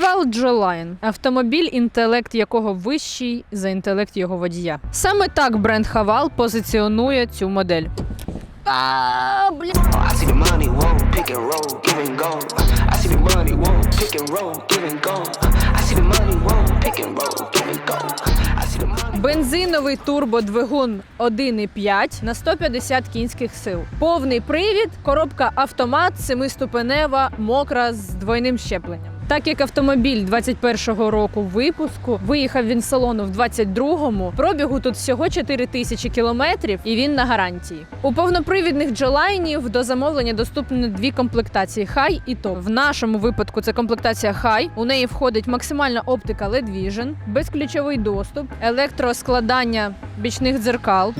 Хавал Джолайн автомобіль, інтелект якого вищий за інтелект його водія. Саме так бренд Хавал позиціонує цю модель. А. Бензиновий турбодвигун 1,5 на 150 кінських сил. Повний привід, коробка автомат, семиступенева, мокра з двойним щепленням. Так як автомобіль 21-го року випуску, виїхав він з салону в 22-му, пробігу тут всього 4 тисячі кілометрів, і він на гарантії. У повнопривідних джолайнів до замовлення доступні дві комплектації хай і топ. В нашому випадку це комплектація хай. У неї входить максимальна оптика LED Vision, безключовий доступ, електроскладання бічних дзеркал.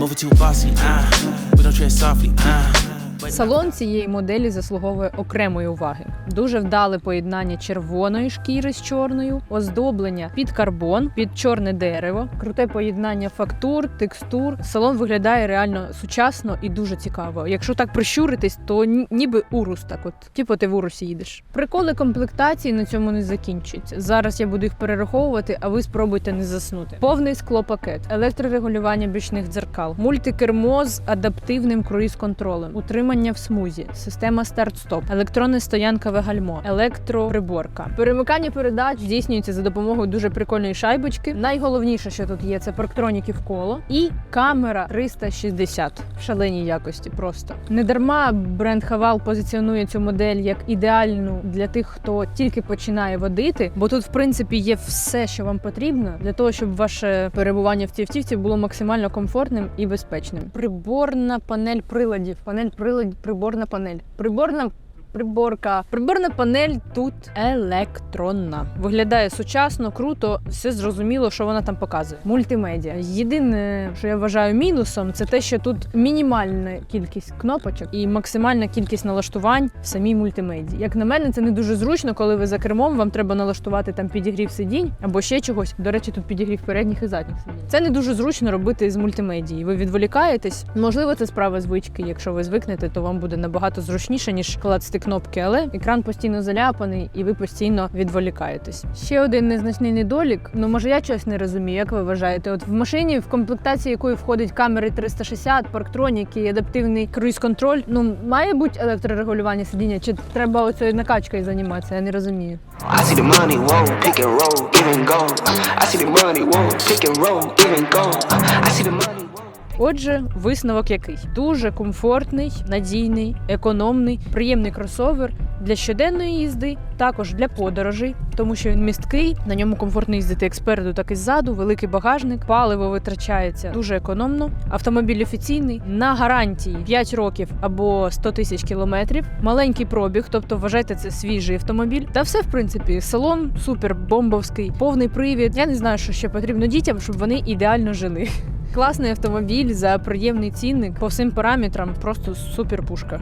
Салон цієї моделі заслуговує окремої уваги. Дуже вдале поєднання червоної шкіри з чорною, оздоблення під карбон, під чорне дерево, круте поєднання фактур, текстур. Салон виглядає реально сучасно і дуже цікаво. Якщо так прищуритись, то ніби урус так от, типу ти в урусі їдеш. Приколи комплектації на цьому не закінчуються. Зараз я буду їх перераховувати, а ви спробуйте не заснути. Повний склопакет, електрорегулювання бічних дзеркал, мультикермо з адаптивним круїз-контролем, утримання в смузі, система старт-стоп, електронне стоянкове гальмо, електроприборка. Перемикання передач здійснюється за допомогою дуже прикольної шайбочки. Найголовніше, що тут є, це парктроніки в коло і камера 360 в шаленій якості. Просто не дарма бренд Хавал позиціонує цю модель як ідеальну для тих, хто тільки починає водити, бо тут, в принципі, є все, що вам потрібно для того, щоб ваше перебування в цій автівці було максимально комфортним і безпечним. Приборна панель приладів, панель приладів, приборна панель, приборна. Приборка, приборна панель тут електронна. Виглядає сучасно, круто, все зрозуміло, що вона там показує. Мультимедіа. Єдине, що я вважаю мінусом, це те, що тут мінімальна кількість кнопочок і максимальна кількість налаштувань в самій мультимедії. Як на мене, це не дуже зручно, коли ви за кермом вам треба налаштувати там підігрів сидінь або ще чогось. До речі, тут підігрів передніх і задніх сидінь. Це не дуже зручно робити з мультимедії. Ви відволікаєтесь. Можливо, це справа звички. Якщо ви звикнете, то вам буде набагато зручніше, ніж клацати кнопки, але екран постійно заляпаний і ви постійно відволікаєтесь. Ще один незначний недолік. Ну може я щось не розумію, як ви вважаєте? От в машині, в комплектації якої входить камери 360, парктроніки, і адаптивний круїз-контроль. Ну має бути електрорегулювання сидіння, чи треба оцею накачкою займатися? Я не розумію. I see the money, whoa, pick and roll, and go. I see the money, whoa, pick and roll, and go. I see the money. Отже, висновок який дуже комфортний, надійний, економний, приємний кросовер для щоденної їзди, також для подорожей, тому що він місткий, на ньому комфортно їздити як спереду, так і ззаду. Великий багажник, паливо витрачається дуже економно. Автомобіль офіційний на гарантії 5 років або 100 тисяч кілометрів. Маленький пробіг, тобто вважайте це свіжий автомобіль. Та все в принципі салон супер бомбовський, повний привід. Я не знаю, що ще потрібно дітям, щоб вони ідеально жили. Класний автомобіль за приємний цінник по всім параметрам, просто супер пушка.